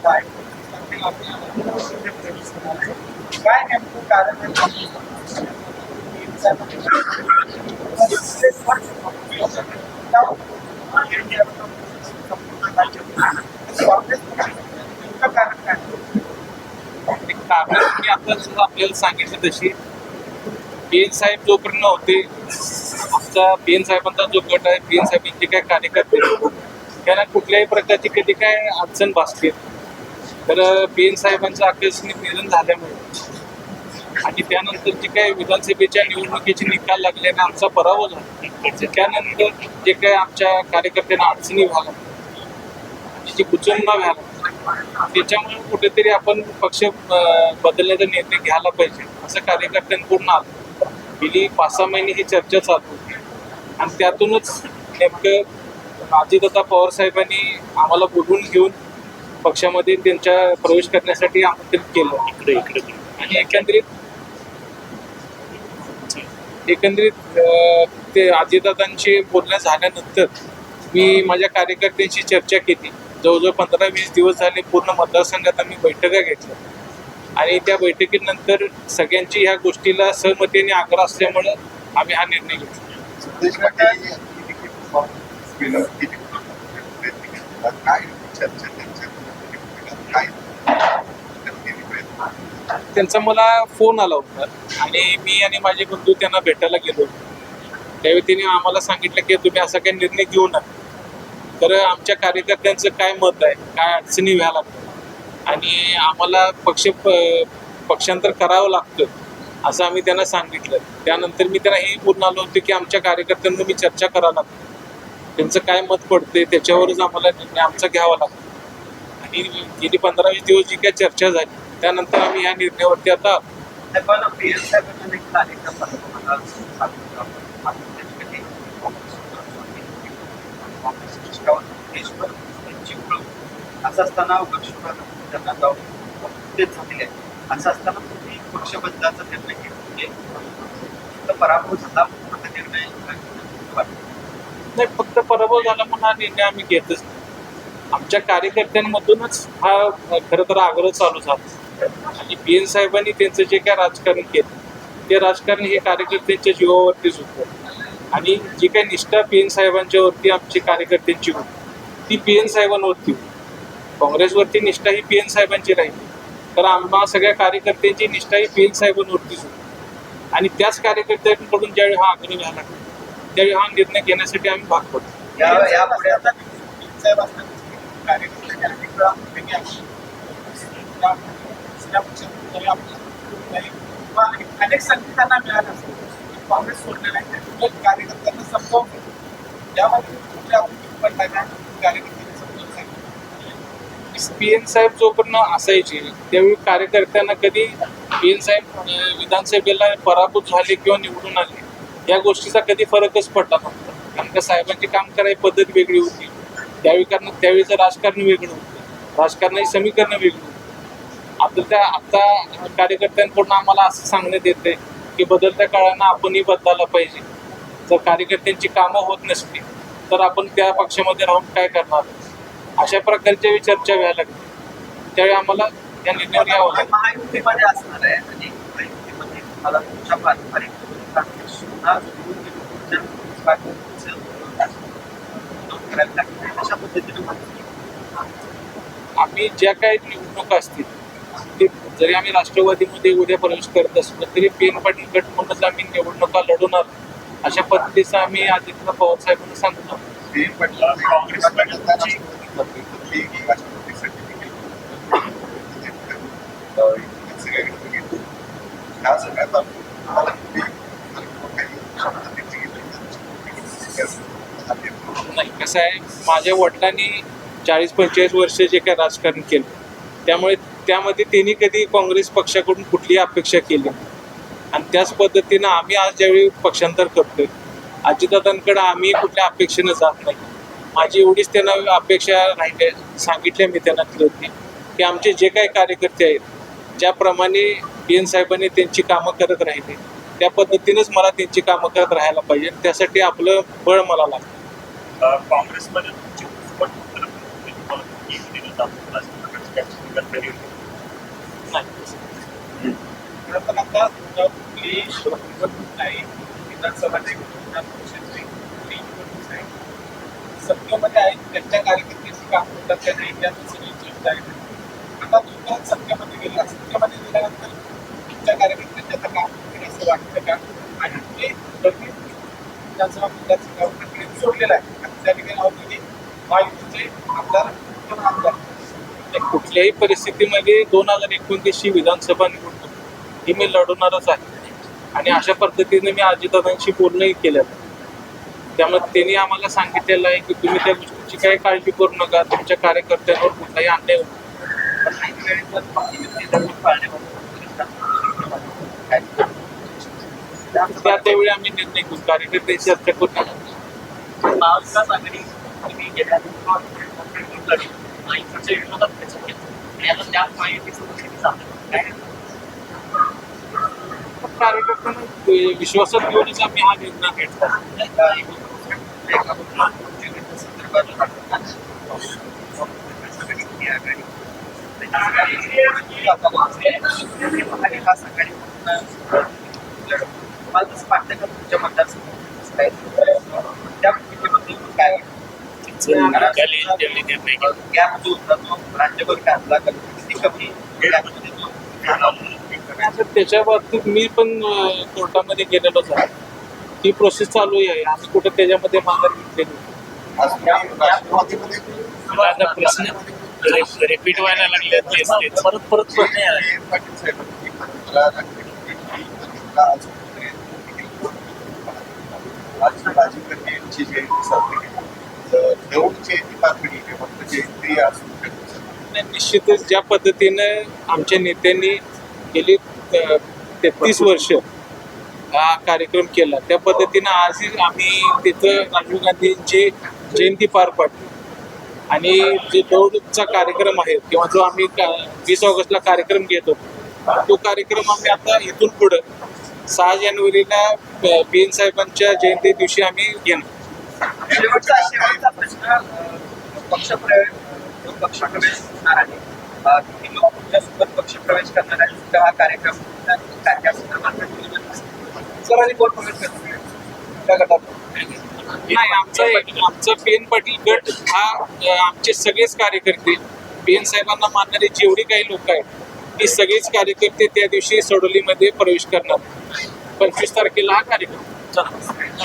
केलेला आहे काय नेमकं कारण आपल्याला सांगितलं तशी. पेन साहेब जोपर्यंत होते आमचा पेन साहेबांचा जो गट आहे पेन साहेबांचे काय कार्यकर्ते त्यांना कुठल्याही प्रकारची कधी काय अडचण भासली तर पीएन साहेबांचं आकस्मिक निधन झाल्यामुळे आणि त्यानंतर जे काही विधानसभेच्या निवडणुकीचे निकाल लागले आणि आमचा पराभव झाला त्यानंतर जे काही आमच्या कार्यकर्त्यांना अडचणी व्हायला जी कुचंबा व्हायला त्याच्यामुळे कुठेतरी आपण पक्ष बदलण्याचा निर्णय घ्यायला पाहिजे असं कार्यकर्त्यांकडून आलं. गेली पाच सहा महिने ही चर्चा चालू होती. आणि त्यातूनच नेमकं अजितदादा पवार साहेबांनी आम्हाला बोलवून घेऊन पक्षामध्ये त्यांच्या प्रवेश करण्यासाठी आमंत्रित केलं. इकडे इकडे आणि एकंदरीत एकंदरीत ते अजितदादांशी बोलणं झाल्यानंतर मी माझ्या कार्यकर्त्यांशी चर्चा केली. जवळजवळ पंधरा वीस दिवस झाले पूर्ण मतदारसंघात आम्ही बैठका घेतल्या. आणि त्या बैठकीनंतर सगळ्यांची ह्या गोष्टीला सहमतीने आग्रह असल्यामुळं आम्ही हा निर्णय घेतला काय चर्चा त्यांच्या काय त्यांचा मला फोन आला होता. आणि मी आणि माझे बंधू त्यांना भेटायला गेलो. त्यावेळी त्यांनी आम्हाला सांगितलं की तुम्ही असा काही निर्णय घेऊ नका. तर आमच्या कार्यकर्त्यांचं काय मत आहे? काय अडचणी व्हायला लागतात आणि आम्हाला पक्ष प- पक्षांतर करावं लागतं असं आम्ही त्यांना सांगितलं. त्यानंतर मी त्यांना हे बोलून आलो होतो की आमच्या कार्यकर्त्यांना मी चर्चा करावं लागते त्यांचं काय मत पडते त्याच्यावरच आम्हाला निर्णय आमचा घ्यावा लागतो. आणि गेली पंधरा वीस दिवस जी काय चर्चा झाली त्यानंतर आम्ही या निर्णयावरती आता आलो. पी एस साहेबांना देखील अनेक देशभर त्यांची ओळख. असं असताना लक्ष्मण त्यांना जाऊन तेच झालेले आहे असं असताना तुम्ही पक्षबद्धाचा निर्णय घेतला म्हणजे फक्त पराभव झाला म्हणून निर्णय नाही फक्त पराभव झाला म्हणून हा निर्णय आम्ही घेतच नाही आमच्या कार्यकर्त्यांमधूनच हा खरं तर आग्रह चालू झाला आणि पी एन साहेबांनी त्यांचं जे काय राजकारण केलं ते राजकारण हे कार्यकर्त्यांच्या जीवावरतीच होतं. आणि जी काही निष्ठा पी एन साहेबांच्यावरती आमची कार्यकर्त्यांची होती ती पी एन साहेबांवरती होती. काँग्रेसवरती निष्ठा ही पी एन साहेबांची राहिली. तर आम्हा सगळ्या कार्यकर्त्यांची निष्ठा ही पी एन साहेबांवरतीच होती. आणि त्याच कार्यकर्त्यांकडून ज्यावेळी हा आग्रह झाला त्यावेळी हा निर्णय घेण्यासाठी आम्ही भाग पडतो या यापुढे अनेक वेळा तरी आपल्याला किंवा अनेक संधी त्यांना मिळाल्या असतात काँग्रेस सोडलेलं आहे त्यामुळे कार्यकर्त्यांना समजावून घेतो यामध्ये कुठल्या भूमिका पडल्या त्या समजावून सांगितलं पी एन साहेब जोपर्यंत असायचे त्यावेळी कार्यकर्त्यांना कधी पी एन साहेब विधानसभेला पराभूत झाले किंवा निवडून आले या गोष्टीचा कधी फरकच पडला नव्हता. कारण का साहेबांची काम करायची पद्धत वेगळी होती. त्यावेळी कारण त्यावेळीचं राजकारण वेगळं होतं. राजकारणाची समीकरणं वेगळी आता त्या आता कार्यकर्त्यांकडून आम्हाला असं सांगण्यात येते की बदलत्या काळानं आपणही बदलायला पाहिजे. जर कार्यकर्त्यांची कामं होत नसली तर आपण त्या पक्षामध्ये राहून काय करणार? अशा प्रकारच्या चर्चा व्हायला लागली. त्यावेळी आम्हाला या निर्णयावर यावं लागलं. महायुतीमध्ये असणार आहे. आणि महायुतीमध्ये मला तुमच्या पारंपरिक काँग्रेस सुद्धा जोडून घेऊन तुमच्या पार्टीचं विरोध करायला लागले. अशा पद्धतीने महायुती आम्ही ज्या काही निवडणुका असतील जरी आम्ही राष्ट्रवादीमध्ये उद्या प्रवेश करत असलो तरी पी एन पाटील गट म्हणूनच आम्ही निवडणुका लढवणार अशा पद्धतीचं आम्ही आदित्य पवार साहेबांना सांगतो. नाही कसं आहे माझ्या वडिलांनी चाळीस पंचेचाळीस वर्ष जे काही राजकारण केलं त्यामुळे त्यामध्ये त्यांनी कधी काँग्रेस पक्षाकडून कुठलीही अपेक्षा केली आणि त्याच पद्धतीनं आम्ही आज ज्यावेळी पक्षांतर करतोय अजितदादांकडे आम्ही कुठल्या अपेक्षेनं जात नाही. माझी एवढीच त्यांना अपेक्षा राहिले सांगितल्या मी त्यांना होती की आमचे जे काही कार्यकर्ते आहेत ज्याप्रमाणे पी एन साहेबांनी त्यांची कामं करत राहिले त्या पद्धतीनंच मला त्यांची कामं करत राहायला पाहिजे त्यासाठी आपलं बळ मला लागतं. काँग्रेसमध्ये नाही आता कुठली निवडणूक नाही विधानसभा विधान परिषद कुठली निवडणूक नाही सत्तेमध्ये आहेत त्यांच्या काम होतात त्या नाही त्यात सगळी आहे आता तुम्ही सत्तेमध्ये गेला सत्तेमध्ये गेल्यानंतर तुमच्या कार्यकर्त्यांचे आता काम होतील असं वाटतं का आणि ते लगेच विधानसभा मतदारसंघाकडे सोडलेलं आहे आणि त्या ठिकाणी महायुतीचे आमदार दोन आमदार कुठल्याही परिस्थितीमध्ये दोन हजार एकोणतीसची विधानसभा निवडणूक ही मी लढवणारच आहे. आणि अशा पद्धतीने मी अजितदादांशी बोलणंही केलं त्यामुळे त्यांनी आम्हाला सांगितलेलं आहे की तुम्ही त्या गोष्टीची काही काळजी करू नका तुमच्या कार्यकर्त्यांवर कुठलाही अन्याय होणार त्या त्यावेळी आम्ही निर्णय घेऊ कार्यकर्त्यांशी चर्चा करू महाविकास तुम्ही गेल्या लढली महायुतीच्या विरोधात त्याचं केलं आणि आता त्या महायुतीचं पक्ष चाललं काय कार्यकर्त्यांना विश्वासात घेऊनच आम्ही हा निर्णय घेतला. तो त्याच्या बाबतीत मी पण कोर्टामध्ये गेलेलोच आहे ती प्रोसेस चालू आहे आम्ही कुठं त्याच्यामध्ये माघार घेतलेली माझा प्रश्न रिपीट व्हायला लागले परत परत प्रश्न हे पाटील साहेबांनी मला दाखवली की मला अजूनपर्यंत आज राजीव यांची जयंती साजरी जयंती जयंती असू शकते निश्चितच ज्या पद्धतीनं आमच्या नेत्यांनी गेली तेहतीस वर्ष हा कार्यक्रम केला त्या पद्धतीनं आजही आम्ही तिथं राजीव गांधींची जयंती पार पाडली. आणि जे दौडचा कार्यक्रम आहे किंवा जो आम्ही वीस ऑगस्टला कार्यक्रम घेत होतो तो कार्यक्रम आम्ही आता इथून पुढं सहा जानेवारीला बी एन साहेबांच्या जयंती दिवशी आम्ही घेणार. शेवटचा शेवटचा प्रश्न पक्षप्रवेश पक्षप्रवेश होणार आहे किती लोक तुमच्यासोबत पक्षप्रवेश करणार आहे तुमचा हा कार्यक्रम काय त्या संदर्भात कोण प्रवेश करणार त्या गटात. नाही आमचा आमचा पेन पाटील गट हा आमचे सगळेच कार्यकर्ते पेन साहेबांना मानणारे जेवढी काही लोक आहेत ती सगळेच कार्यकर्ते त्या दिवशी सडोलीमध्ये प्रवेश करणार. पंचवीस तारखेला हा कार्यक्रम. चला